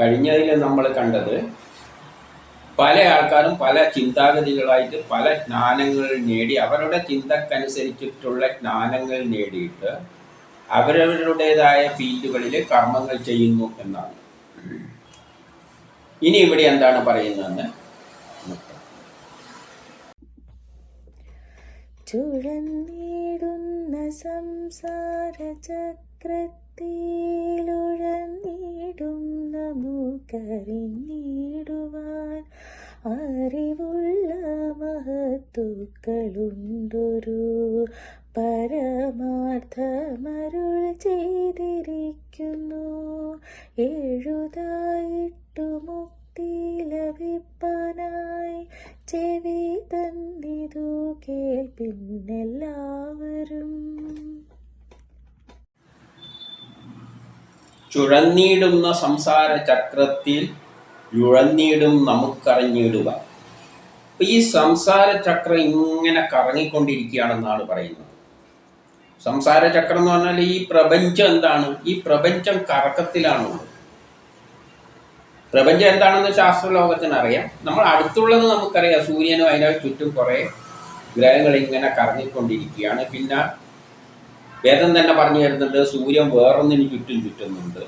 കഴിഞ്ഞതിൽ നമ്മൾ കണ്ടത് പല ആൾക്കാരും പല ചിന്താഗതികളായിട്ട് പല ജ്ഞാനങ്ങൾ നേടി അവരുടെ ചിന്തക്കനുസരിച്ചിട്ടുള്ള ജ്ഞാനങ്ങൾ നേടിയിട്ട് അവരവരുടേതായ ഫീൽഡുകളിൽ കർമ്മങ്ങൾ ചെയ്യുന്നു എന്നാണ്. ഇനി ഇവിടെ എന്താണ് പറയുന്നതെന്ന് ചുഴന്നീടുന്ന സംസാര ചക്രത്തിലുഴന്നിടും നമുക്കറിഞ്ഞിടുവാൻ അറിവുള്ള മഹത്തുക്കളുണ്ടൊരു പരമാർത്ഥമരുൾ ചെയ്തിരിക്കുന്നു എഴുതായിട്ടു മുക്തി ലഭിപ്പാനായി ചെവി തന്നിതു കേൾപ്പിന്നെല്ലാവരും ചുഴന്നിടുന്ന സംസാര ചക്രത്തിൽ യുഴന്നിടും നമുക്കറിഞ്ഞിടുക. അപ്പൊ ഈ സംസാര ചക്രം ഇങ്ങനെ കറങ്ങിക്കൊണ്ടിരിക്കുകയാണെന്നാണ് പറയുന്നത്. സംസാര ചക്രം എന്ന് പറഞ്ഞാൽ ഈ പ്രപഞ്ചം എന്താണ്? ഈ പ്രപഞ്ചം കറക്കത്തിലാണുള്ളത്. പ്രപഞ്ചം എന്താണെന്ന് ശാസ്ത്രലോകത്തിന് അറിയാം നമ്മൾ അടുത്തുള്ളത് നമുക്കറിയാം. സൂര്യനും അതിനാൽ ചുറ്റും കുറേ ഗ്രഹങ്ങൾ ഇങ്ങനെ കറങ്ങിക്കൊണ്ടിരിക്കുകയാണ്. പിന്നെ വേദം തന്നെ പറഞ്ഞു തരുന്നുണ്ട് സൂര്യൻ വേറൊന്നിന് ചുറ്റും ചുറ്റുന്നുണ്ട്.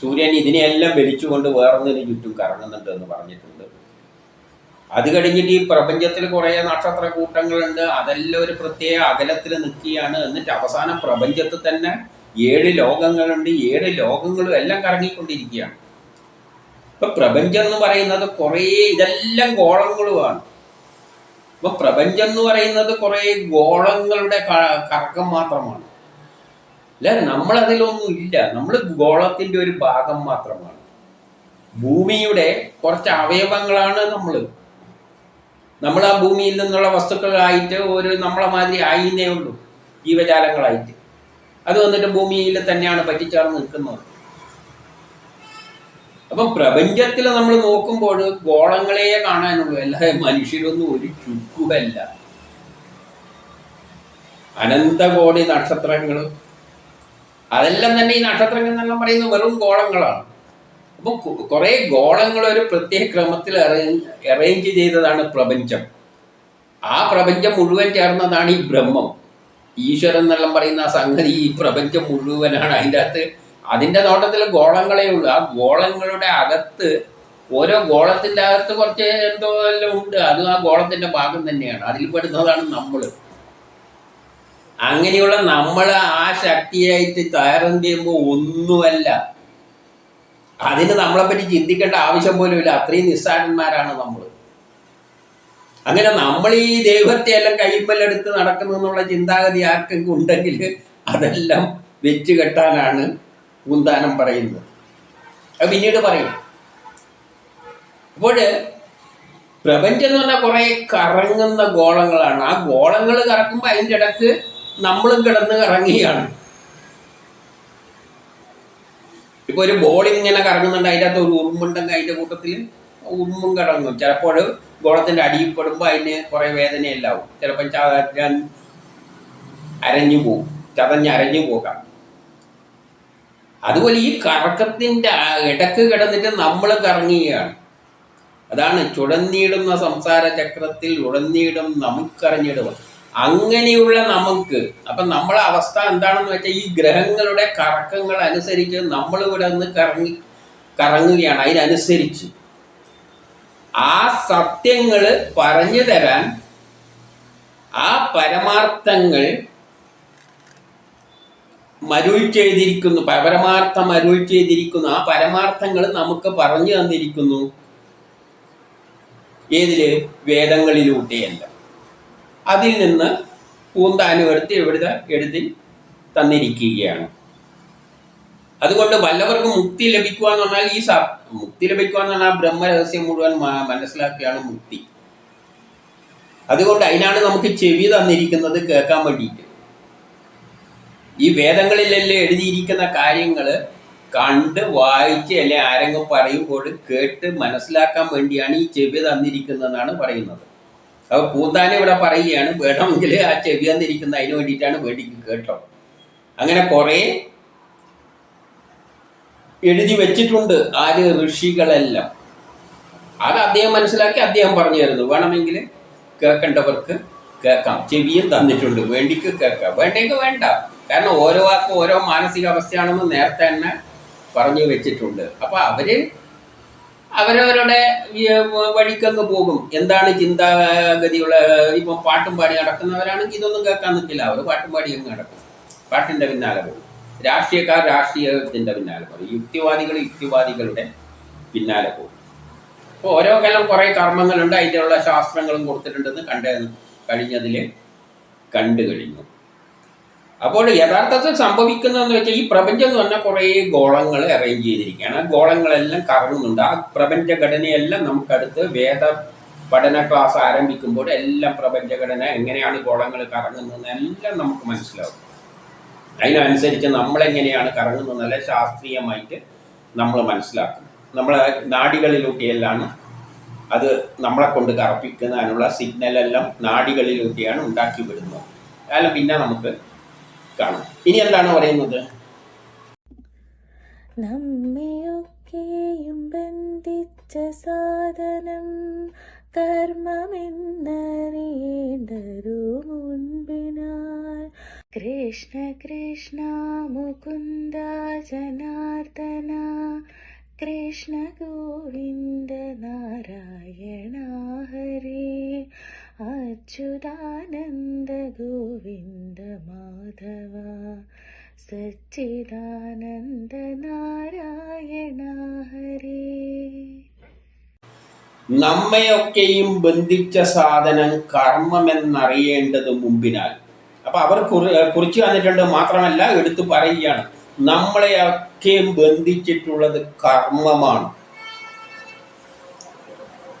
സൂര്യൻ ഇതിനെയെല്ലാം വലിച്ചുകൊണ്ട് വേറൊന്നിന് ചുറ്റും കറങ്ങുന്നുണ്ട് എന്ന് പറഞ്ഞിട്ടുണ്ട്. അത് കഴിഞ്ഞിട്ട് ഈ പ്രപഞ്ചത്തിൽ കുറേ നക്ഷത്ര കൂട്ടങ്ങളുണ്ട് അതെല്ലാം ഒരു പ്രത്യേക അകലത്തിൽ നിൽക്കുകയാണ്. എന്നിട്ട് അവസാനം പ്രപഞ്ചത്തിൽ തന്നെ ഏഴ് ലോകങ്ങളുണ്ട് ഏഴ് ലോകങ്ങളും എല്ലാം കറങ്ങിക്കൊണ്ടിരിക്കുകയാണ്. ഇപ്പൊ പ്രപഞ്ചം എന്ന് പറയുന്നത് കുറേ ഇതെല്ലാം ഗോളങ്ങളുമാണ്. ഇപ്പൊ പ്രപഞ്ചം എന്ന് പറയുന്നത് കുറെ ഗോളങ്ങളുടെ കറക്കം മാത്രമാണ്. അല്ല? നമ്മളതിലൊന്നും ഇല്ല. നമ്മൾ ഗോളത്തിന്റെ ഒരു ഭാഗം മാത്രമാണ്. ഭൂമിയുടെ കുറച്ച് അവയവങ്ങളാണ് നമ്മൾ. നമ്മൾ ആ ഭൂമിയിൽ നിന്നുള്ള വസ്തുക്കളായിട്ട് ഒരു നമ്മളെ മാതിരി ആയിന്നേ ഉള്ളൂ. ജീവജാലങ്ങളായിട്ട്. അത് വന്നിട്ട് ഭൂമിയിൽ തന്നെയാണ് പറ്റിച്ചേർന്ന് നിൽക്കുന്നത്. അപ്പം പ്രപഞ്ചത്തിൽ നമ്മൾ നോക്കുമ്പോൾ ഗോളങ്ങളെ കാണാനുള്ളൂ. അല്ലാതെ മനുഷ്യരൊന്നും ഒരു ചുക്കുമല്ല. അനന്തകോടി നക്ഷത്രങ്ങൾ അതെല്ലാം തന്നെ ഈ നക്ഷത്രങ്ങൾ എന്നെല്ലാം പറയുന്നത് വെറും ഗോളങ്ങളാണ്. അപ്പം കുറെ ഗോളങ്ങൾ ഒരു പ്രത്യേക ക്രമത്തിൽ അറേഞ്ച് ചെയ്തതാണ് പ്രപഞ്ചം. ആ പ്രപഞ്ചം മുഴുവൻ ചേർന്നതാണ് ഈ ബ്രഹ്മം. ഈശ്വരൻ എന്നെല്ലാം പറയുന്ന ആ സംഗതി ഈ പ്രപഞ്ചം മുഴുവനാണ്. അതിന്റെ അകത്ത് അതിന്റെ നോട്ടത്തിൽ ഗോളങ്ങളേ ഉള്ളൂ. ആ ഗോളങ്ങളുടെ അകത്ത് ഓരോ ഗോളത്തിന്റെ അകത്ത് കുറച്ച് എന്തോ എല്ലാം ഉണ്ട്. അത് ആ ഗോളത്തിന്റെ ഭാഗം തന്നെയാണ്. അതിൽ പെടുന്നതാണ് നമ്മൾ അങ്ങനെയുള്ള നമ്മൾ ആ ശക്തിയായിട്ട് താരം ചെയ്യുമ്പോൾ ഒന്നുമല്ല. അതിന് നമ്മളെപ്പറ്റി ചിന്തിക്കേണ്ട ആവശ്യം പോലും ഇല്ല. അത്രയും നിസ്സാരന്മാരാണ് നമ്മൾ അങ്ങനെ നമ്മൾ ഈ ദൈവത്തെ എല്ലാം കൈമ്പലെടുത്ത് നടക്കുന്നു എന്നുള്ള ചിന്താഗതി ആർക്കെങ്കിലും ഉണ്ടെങ്കിൽ അതെല്ലാം വെച്ച് കെട്ടാനാണ് പൂന്താനം പറയുന്നത്. അത് പിന്നീട് പറയും. അപ്പോൾ പ്രപഞ്ചം എന്ന് പറഞ്ഞാൽ കുറേ കറങ്ങുന്ന ഗോളങ്ങളാണ്. ആ ഗോളങ്ങൾ കറക്കുമ്പോൾ അതിന്റെ ഇടയ്ക്ക് നമ്മളും കിടന്ന് കറങ്ങുകയാണ്. ഇപ്പൊ ഒരു ബോൾ ഇങ്ങനെ കറങ്ങുന്നുണ്ട് അതിന്റെ അകത്ത് ഒരു ഉറുമ്പുണ്ടെങ്കിൽ അതിന്റെ കൂട്ടത്തിൽ ഉറുമ്പും കിടങ്ങും ചിലപ്പോൾ ഗോളത്തിന്റെ അടിയിൽ പെടുമ്പോൾ അതിന് കുറേ വേദനയെല്ലാവും ചിലപ്പം ചതഞ്ഞാൻ അരഞ്ഞു പോകും ചതഞ്ഞ് അരഞ്ഞു പോകാം. അതുപോലെ ഈ കറക്കത്തിന്റെ ഇടയ്ക്ക് കിടന്നിട്ട് നമ്മൾ കറങ്ങുകയാണ്. അതാണ് ചുടന്നിടുന്ന സംസാര ചക്രത്തിൽ ഉടന്നിടും നമുക്കറിഞ്ഞിടുക അങ്ങനെയുള്ള നമുക്ക് അപ്പം നമ്മളെ അവസ്ഥ എന്താണെന്ന് വെച്ചാൽ ഈ ഗ്രഹങ്ങളുടെ കറക്കങ്ങൾ അനുസരിച്ച് നമ്മൾ ഇവിടെ നിന്ന് കറങ്ങി കറങ്ങുകയാണ് അതിനനുസരിച്ച്. ആ സത്യങ്ങൾ പറഞ്ഞു തരാൻ ആ പരമാർത്ഥങ്ങൾ മരുൾ പരമാർത്ഥം അരുൾ ആ പരമാർത്ഥങ്ങൾ നമുക്ക് പറഞ്ഞു തന്നിരിക്കുന്നു. ഏതിൽ? വേദങ്ങളിലൂടെയല്ല. അതിൽ നിന്ന് പൂന്താനുവർത്തി എവിടെ എഴുതി തന്നിരിക്കുകയാണ്. അതുകൊണ്ട് വല്ലവർക്കും മുക്തി ലഭിക്കുക എന്ന് പറഞ്ഞാൽ ഈ മുക്തി ലഭിക്കുക എന്ന് പറഞ്ഞാൽ ബ്രഹ്മരഹസ്യം മുഴുവൻ മനസ്സിലാക്കുകയാണ് മുക്തി. അതുകൊണ്ട് അതിനാണ് നമുക്ക് ചെവി തന്നിരിക്കുന്നത് കേൾക്കാൻ വേണ്ടിയിട്ട്. ഈ വേദങ്ങളിലെല്ലാം എഴുതിയിരിക്കുന്ന കാര്യങ്ങൾ കണ്ട് വായിച്ച് അല്ലെ ആരെങ്കിലും പറയുമ്പോൾ കേട്ട് മനസ്സിലാക്കാൻ വേണ്ടിയാണ് ഈ ചെവി തന്നിരിക്കുന്നതെന്നാണ് പറയുന്നത്. അപ്പോൾ പൂന്താനെ ഇവിടെ പറയുകയാണ് വേണമെങ്കിൽ ആ ചെവി തന്നിരിക്കുന്ന അതിന് വേണ്ടിയിട്ടാണ് വേണ്ടിക്ക് കേട്ടോ. അങ്ങനെ കുറേ എഴുതി വെച്ചിട്ടുണ്ട് ആര് ഋഷികളെല്ലാം. അത് അദ്ദേഹം മനസ്സിലാക്കി അദ്ദേഹം പറഞ്ഞു തരുന്നു. വേണമെങ്കിൽ കേൾക്കേണ്ടവർക്ക് കേൾക്കാം. ചെവിയും തന്നിട്ടുണ്ട്. വേണ്ടിക്ക് കേൾക്കാം. വേണ്ടെങ്കിൽ വേണ്ട. കാരണം ഓരോ ആൾക്കും ഓരോ മാനസികാവസ്ഥയാണെന്ന് നേരത്തെ തന്നെ പറഞ്ഞു വെച്ചിട്ടുണ്ട്. അപ്പൊ അവർ അവരവരുടെ വഴിക്കങ്ങ് പോകും. എന്താണ് ചിന്താഗതിയുള്ള ഇപ്പം പാട്ടും പാടി നടക്കുന്നവരാണെങ്കിൽ ഇതൊന്നും കേൾക്കാൻ നിൽക്കില്ല. അവർ പാട്ടും പാടി അങ്ങ് നടക്കും. പാട്ടിന്റെ പിന്നാലെ പോകും. രാഷ്ട്രീയക്കാർ രാഷ്ട്രീയത്തിന്റെ പിന്നാലെ പോകും. യുക്തിവാദികൾ യുക്തിവാദികളുടെ പിന്നാലെ പോകും. അപ്പോൾ ഓരോ കാലം കുറേ കർമ്മങ്ങളുണ്ട്. ഉള്ള ശാസ്ത്രങ്ങളും കൊടുത്തിട്ടുണ്ടെന്ന് കണ്ട കഴിഞ്ഞതിൽ കണ്ടു കഴിഞ്ഞു. അപ്പോൾ യഥാർത്ഥത്തിൽ സംഭവിക്കുന്നതെന്ന് വെച്ചാൽ ഈ പ്രപഞ്ചം എന്ന് പറഞ്ഞാൽ കുറേ ഗോളങ്ങൾ അറേഞ്ച് ചെയ്തിരിക്കുകയാണ്. ആ ഗോളങ്ങളെല്ലാം കറങ്ങുന്നുണ്ട്. ആ പ്രപഞ്ചഘടനയെല്ലാം നമുക്കടുത്ത് വേദ പഠന ക്ലാസ് ആരംഭിക്കുമ്പോൾ എല്ലാം പ്രപഞ്ചഘടന എങ്ങനെയാണ് ഗോളങ്ങൾ കറങ്ങുന്നതെന്ന് എല്ലാം നമുക്ക് മനസ്സിലാവും. അതിനനുസരിച്ച് നമ്മളെങ്ങനെയാണ് കറങ്ങുന്നതെന്നല്ല ശാസ്ത്രീയമായിട്ട് നമ്മൾ മനസ്സിലാക്കും നമ്മളെ നാടികളിലൂട്ടിയെല്ലാം അത് നമ്മളെ കൊണ്ട് കറപ്പിക്കുന്നതിനുള്ള സിഗ്നലെല്ലാം നാടികളിലൂട്ടിയാണ് ഉണ്ടാക്കി വിടുന്നത്. അതെല്ലാം പിന്നെ നമുക്ക് കാണാം. ഇനി എന്താണ് പറയുന്നത്? നമ്മയൊക്കെയും ബന്ധിച്ച സാധനം കർമ്മമെന്നറിയേണ്ടതു മുൻപിനാൽ. കൃഷ്ണ കൃഷ്ണ മുകുന്ദ ജനാർദ്ദന കൃഷ്ണ ഗോവിന്ദ നാരായണ ഹരി അച്യുതാനന്ദ ഗോവിന്ദ മാധവ സച്ചിദാനന്ദ നാരായണ ഹരി. നമ്മയൊക്കെയും ബന്ധിച്ച സാധനം കർമ്മമെന്നറിയേണ്ടത് മുമ്പിനാൽ. അപ്പൊ അവർ കുറി കുറിച്ച് വന്നിട്ടുണ്ട് മാത്രമല്ല എടുത്തു പറയുകയാണ്. നമ്മളെയൊക്കെയും ബന്ധിച്ചിട്ടുള്ളത് കർമ്മമാണ്.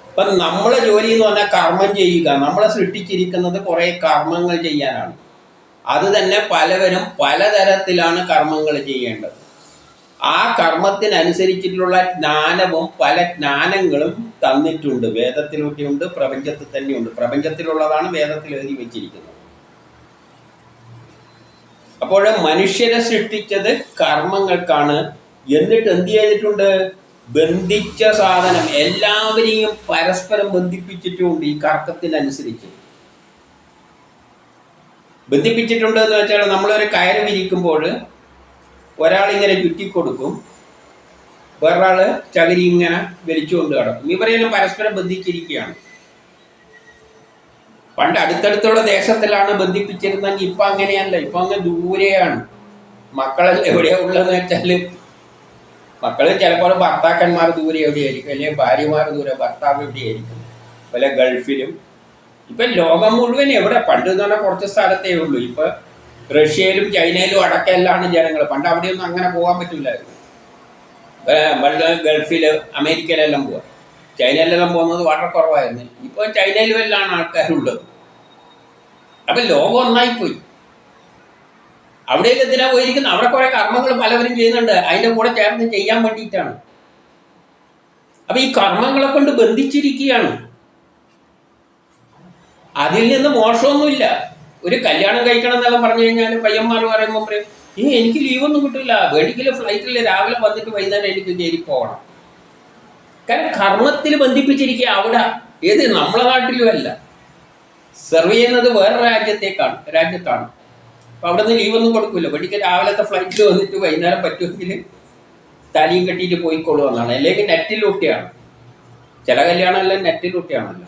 അപ്പൊ നമ്മളെ ജോലി എന്ന് പറഞ്ഞാൽ കർമ്മം ചെയ്യുക. നമ്മളെ സൃഷ്ടിച്ചിരിക്കുന്നത് കുറെ കർമ്മങ്ങൾ ചെയ്യാനാണ്. അത് തന്നെ പലവരും പലതരത്തിലാണ് കർമ്മങ്ങൾ ചെയ്യേണ്ടത്. ആ കർമ്മത്തിനനുസരിച്ചിട്ടുള്ള ജ്ഞാനവും പല ജ്ഞാനങ്ങളും തന്നിട്ടുണ്ട്. വേദത്തിലൊക്കെയുണ്ട് പ്രപഞ്ചത്തിൽ തന്നെയുണ്ട്. പ്രപഞ്ചത്തിലുള്ളതാണ് വേദത്തിൽ എഴുതി വെച്ചിരിക്കുന്നത്. അപ്പോൾ മനുഷ്യരെ സൃഷ്ടിച്ചത് കർമ്മങ്ങൾക്കാണ്. എന്നിട്ട് എന്ത് ചെയ്തിട്ടുണ്ട്? ബന്ധിച്ച സാധനം. എല്ലാവരെയും പരസ്പരം ബന്ധിപ്പിച്ചിട്ടുമുണ്ട് ഈ കർക്കത്തിനനുസരിച്ച്. ബന്ധിപ്പിച്ചിട്ടുണ്ട് എന്ന് വെച്ചാൽ നമ്മളൊരു കയറ് വിരിക്കുമ്പോൾ ഒരാളിങ്ങനെ ചുറ്റിക്കൊടുക്കും. വേറൊരാൾ ചകിരി ഇങ്ങനെ വലിച്ചുകൊണ്ട് കിടക്കും ഇവരെല്ലാം പരസ്പരം ബന്ധിച്ചിരിക്കുകയാണ്. പണ്ട് അടുത്തടുത്തുള്ള ദേശത്തിലാണ് ബന്ധിപ്പിച്ചിരുന്നെങ്കിൽ ഇപ്പൊ അങ്ങനെയല്ല. ഇപ്പൊ അങ്ങ് ദൂരെയാണ്. മക്കളെല്ലാം എവിടെയാ ഉള്ളതെന്ന് വെച്ചാൽ മക്കൾ ചിലപ്പോൾ ഭർത്താക്കന്മാർ ദൂരെ എവിടെയായിരിക്കും. അല്ലെങ്കിൽ ഭാര്യമാർ ദൂരെ ഭർത്താവ് എവിടെയായിരിക്കും പല ഗൾഫിലും ഇപ്പൊ ലോകം മുഴുവൻ എവിടെ? പണ്ട് എന്ന് പറഞ്ഞാൽ കുറച്ച് സ്ഥലത്തേ ഉള്ളൂ. ഇപ്പൊ റഷ്യയിലും ചൈനയിലും അടക്കമെല്ലാണ് ജനങ്ങൾ പണ്ട് അവിടെയൊന്നും അങ്ങനെ പോകാൻ പറ്റില്ലായിരുന്നു ഗൾഫിൽ അമേരിക്കയിലെല്ലാം പോവാം. ചൈനയിലെല്ലാം പോകുന്നത് വളരെ കുറവായിരുന്നു. ഇപ്പൊ ചൈനയിലും എല്ലാം ആൾക്കാരുള്ളത് അപ്പൊ ലോകം ഒന്നായിപ്പോയി. അവിടേക്ക് എന്തിനാ പോയിരിക്കുന്നത്? അവിടെ കുറെ കർമ്മങ്ങൾ പലവരും ചെയ്യുന്നുണ്ട്. അതിന്റെ കൂടെ ചേർന്ന് ചെയ്യാൻ വേണ്ടിയിട്ടാണ്. അപ്പൊ ഈ കർമ്മങ്ങളെ കൊണ്ട് ബന്ധിച്ചിരിക്കുകയാണ്. അതിൽ നിന്ന് മോശമൊന്നുമില്ല ഒരു കല്യാണം കഴിക്കണം എന്നെല്ലാം പറഞ്ഞു കഴിഞ്ഞാൽ പയ്യന്മാർ പറയുമ്പോൾ പറയും ഇനി എനിക്ക് ലീവൊന്നും കിട്ടില്ല. വെടിക്കൽ ഫ്ലൈറ്റിൽ രാവിലെ വന്നിട്ട് വൈകുന്നേരം എനിക്ക് കയറി പോകണം. കാരണം കർമ്മത്തിൽ ബന്ധിപ്പിച്ചിരിക്കുക അവിടെ. ഏത് നമ്മളെ നാട്ടിലും അല്ല. സെർവ് ചെയ്യുന്നത് വേറെ രാജ്യത്തേക്കാണ് രാജ്യത്താണ്. അപ്പൊ അവിടെ നിന്ന് ലീവൊന്നും കൊടുക്കില്ല വെടിക്ക് രാവിലത്തെ ഫ്ലൈറ്റിൽ വന്നിട്ട് വൈകുന്നേരം പറ്റുമെങ്കിൽ തലയും കെട്ടിയിട്ട് പോയിക്കോളൂ എന്നാണ്. അല്ലെങ്കിൽ നെറ്റിലൂട്ടിയാണ് ചില കല്യാണം എല്ലാം നെറ്റിലൂട്ടിയാണല്ലോ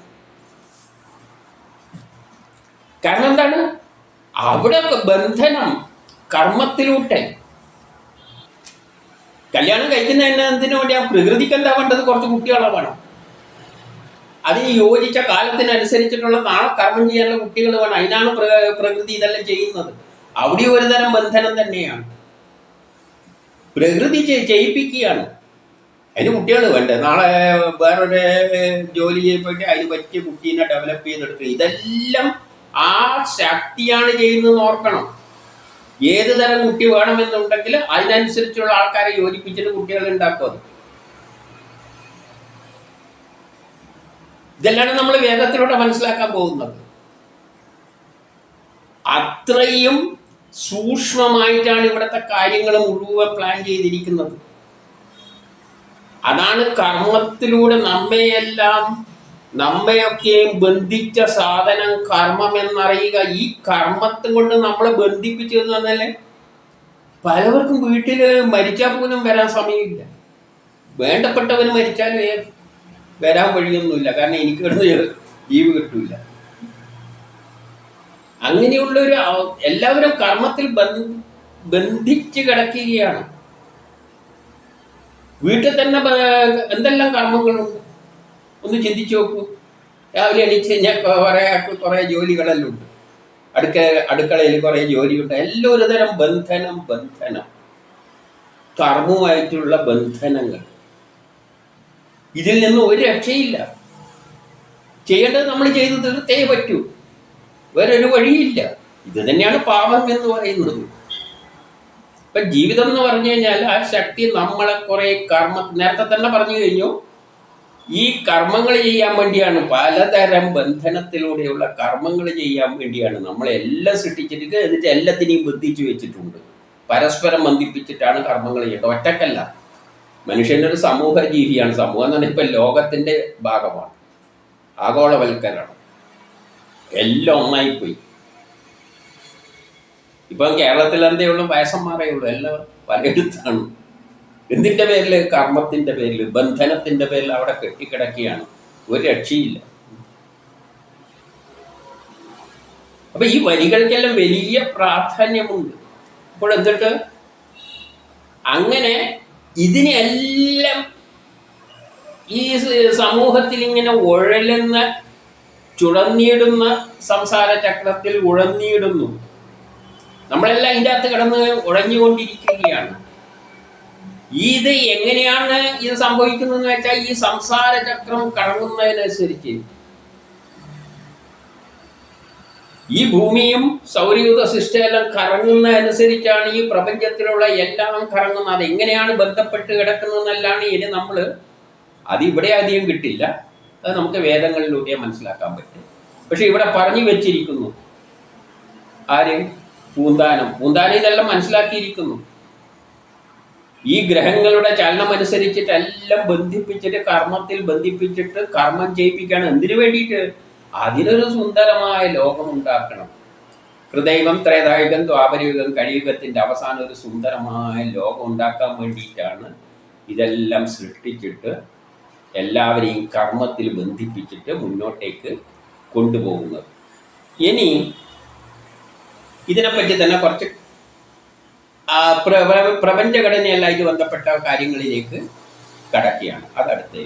കാരണം എന്താണ്? അവിടെ ബന്ധനം കർമ്മത്തിലൂട്ടെ കല്യാണം കഴിക്കുന്ന തന്നെ എന്തിനു വേണ്ടിയാ? പ്രകൃതിക്ക് എന്താ വേണ്ടത്? കുറച്ച് കുട്ടികളെ വേണം. അതിന് യോജിച്ച കാലത്തിനനുസരിച്ചിട്ടുള്ള നാളെ കർമ്മം ചെയ്യാനുള്ള കുട്ടികൾ വേണം. അതിനാണ് പ്ര- പ്രകൃതി ഇതെല്ലാം ചെയ്യുന്നത്. അവിടെ ഒരു തരം ബന്ധനം തന്നെയാണ്. പ്രകൃതി ചെയ്- ചെയ്യിപ്പിക്കുകയാണ് അതിന് കുട്ടികൾ വേണ്ട? നാളെ വേറൊരു ജോലി ചെയ്യപ്പെട്ട് അതിന് പറ്റിയ കുട്ടീനെ ഡെവലപ്പ് ചെയ്തെടുക്കുക. ഇതെല്ലാം ആ ശക്തിയാണ് ചെയ്യുന്നത് ഓർക്കണം. ഏത് തരം കുട്ടി വേണമെന്നുണ്ടെങ്കിൽ അതിനനുസരിച്ചുള്ള ആൾക്കാരെ യോജിപ്പിച്ചിട്ട് കുട്ടികൾ ഉണ്ടാക്കുന്നത് ഇതെല്ലാം നമ്മൾ വേദത്തിലൂടെ മനസ്സിലാക്കാൻ പോകുന്നത്. അത്രയും സൂക്ഷ്മമായിട്ടാണ് ഇവിടുത്തെ കാര്യങ്ങൾ മുഴുവൻ പ്ലാൻ ചെയ്തിരിക്കുന്നത്. അതാണ് കർമ്മത്തിലൂടെ നമ്മയെല്ലാം നമ്മയൊക്കെയും ബന്ധിച്ച സാധനം കർമ്മം എന്നറിയുക ഈ കർമ്മത്തും കൊണ്ട് നമ്മളെ ബന്ധിപ്പിച്ചു എന്ന് പറഞ്ഞാലേ പലവർക്കും വീട്ടിൽ മരിച്ചാൽ പോലും വരാൻ സമയമില്ല. വേണ്ടപ്പെട്ടവന് മരിച്ചാൽ വരാൻ വഴിയൊന്നുമില്ല. കാരണം എനിക്ക് കിടന്ന് ലീവ് കിട്ടൂല. അങ്ങനെയുള്ള ഒരു എല്ലാവരും കർമ്മത്തിൽ ബന്ധ- ബന്ധിച്ച് കിടക്കുകയാണ്. വീട്ടിൽ തന്നെ എന്തെല്ലാം കർമ്മങ്ങളുണ്ട്? ഒന്ന് ചിന്തിച്ചു നോക്കൂ. രാവിലെ എണീച്ച് കഴിഞ്ഞാൽ കുറേ കുറേ ജോലികളെല്ലാം ഉണ്ട്. അടുക്ക അടുക്കളയിൽ കുറേ ജോലിയുണ്ട്. എല്ലാം ഒരു തരം ബന്ധനം ബന്ധനം. കർമ്മമായിട്ടുള്ള ബന്ധനങ്ങൾ. ഇതിൽ നിന്ന് ഒരു രക്ഷയില്ല. ചെയ്യേണ്ടത് നമ്മൾ ചെയ്ത് തീർത്തേ പറ്റൂ. വേറൊരു വഴിയില്ല. ഇത് തന്നെയാണ് പാപം എന്ന് പറയുന്നത്. ഇപ്പൊ ജീവിതം എന്ന് പറഞ്ഞു കഴിഞ്ഞാൽ ആ ശക്തി നമ്മളെ കുറെ കർമ്മ നേരത്തെ തന്നെ പറഞ്ഞു കഴിഞ്ഞു. ഈ കർമ്മങ്ങൾ ചെയ്യാൻ വേണ്ടിയാണ് പലതരം ബന്ധനത്തിലൂടെയുള്ള കർമ്മങ്ങൾ ചെയ്യാൻ വേണ്ടിയാണ് നമ്മളെല്ലാം സൃഷ്ടിച്ചിട്ട് എന്നിട്ട് എല്ലാത്തിനെയും ബന്ധിച്ചു വെച്ചിട്ടുണ്ട്. പരസ്പരം ബന്ധിപ്പിച്ചിട്ടാണ് കർമ്മങ്ങൾ ചെയ്യേണ്ടത്. ഒറ്റക്കല്ല. മനുഷ്യന്റെ ഒരു സമൂഹ ജീവിയാണ് സമൂഹം എന്ന് പറഞ്ഞാൽ ഇപ്പം ലോകത്തിന്റെ ഭാഗമാണ്. ആഗോളവൽക്കരണം. എല്ലാം ഒന്നായിപ്പോയി. ഇപ്പം കേരളത്തിൽ എന്തേ ഉള്ളൂ? വയസ്സന്മാരേ ഉള്ളൂ. എല്ലാം പലയിടത്താണ്. എന്തിന്റെ പേരിൽ കർമ്മത്തിന്റെ പേരിൽ ബന്ധനത്തിന്റെ പേരിൽ അവിടെ കെട്ടിക്കിടക്കുകയാണ്. ഒരു രക്ഷയില്ല. അപ്പൊ ഈ വരികൾക്കെല്ലാം വലിയ പ്രാധാന്യമുണ്ട്. അപ്പോൾ എന്നിട്ട് അങ്ങനെ ഇതിനെല്ലാം ഈ സമൂഹത്തിൽ ഇങ്ങനെ ഉഴലുന്ന ചുഴന്നിടുന്ന സംസാര ചക്രത്തിൽ ഉഴന്നിടുന്നു നമ്മളെല്ലാം ഇതിന്റെ അകത്ത് കിടന്ന് ഉഴഞ്ഞുകൊണ്ടിരിക്കുകയാണ്. ഇത് എങ്ങനെയാണ് ഇത് സംഭവിക്കുന്നതെന്ന് വെച്ചാൽ ഈ സംസാര ചക്രം കറങ്ങുന്നതിനനുസരിച്ച്. ഈ ഭൂമിയും സൗരയൂഥ സിസ്റ്റമെല്ലാം കറങ്ങുന്നതനുസരിച്ചാണ് ഈ പ്രപഞ്ചത്തിലുള്ള എല്ലാം കറങ്ങുന്നത്. അത് എങ്ങനെയാണ് ബന്ധപ്പെട്ട് കിടക്കുന്നതെന്നല്ലാണ് ഇനി നമ്മൾ അത് ഇവിടെ അധികം കിട്ടില്ല. അത് നമുക്ക് വേദങ്ങളിലൂടെ മനസ്സിലാക്കാൻ പറ്റും. പക്ഷെ ഇവിടെ പറഞ്ഞു വെച്ചിരിക്കുന്നു. ആര്? പൂന്താനം. പൂന്താനം ഇതെല്ലാം മനസ്സിലാക്കിയിരിക്കുന്നു. ഈ ഗ്രഹങ്ങളുടെ ചലനം അനുസരിച്ചിട്ട് എല്ലാം ബന്ധിപ്പിച്ചിട്ട് കർമ്മത്തിൽ ബന്ധിപ്പിച്ചിട്ട് കർമ്മം ചെയ്യിപ്പിക്കുകയാണ്. എന്തിനു വേണ്ടിയിട്ട്? അതിനൊരു സുന്ദരമായ ലോകം ഉണ്ടാക്കണം. ഹൃദൈവം ത്രേതായുഗം ദ്വാപരയുഗം കഴിയുഗത്തിന്റെ അവസാനം ഒരു സുന്ദരമായ ലോകം ഉണ്ടാക്കാൻ വേണ്ടിയിട്ടാണ് ഇതെല്ലാം സൃഷ്ടിച്ചിട്ട് എല്ലാവരെയും കർമ്മത്തിൽ ബന്ധിപ്പിച്ചിട്ട് മുന്നോട്ടേക്ക് കൊണ്ടുപോകുന്നത്. ഇനി ഇതിനെപ്പറ്റി തന്നെ കുറച്ച് ആ, പ്ര- പ്ര- ഇത് ബന്ധപ്പെട്ട കാര്യങ്ങളിലേക്ക് കടക്കുകയാണ്. അതടുത്ത്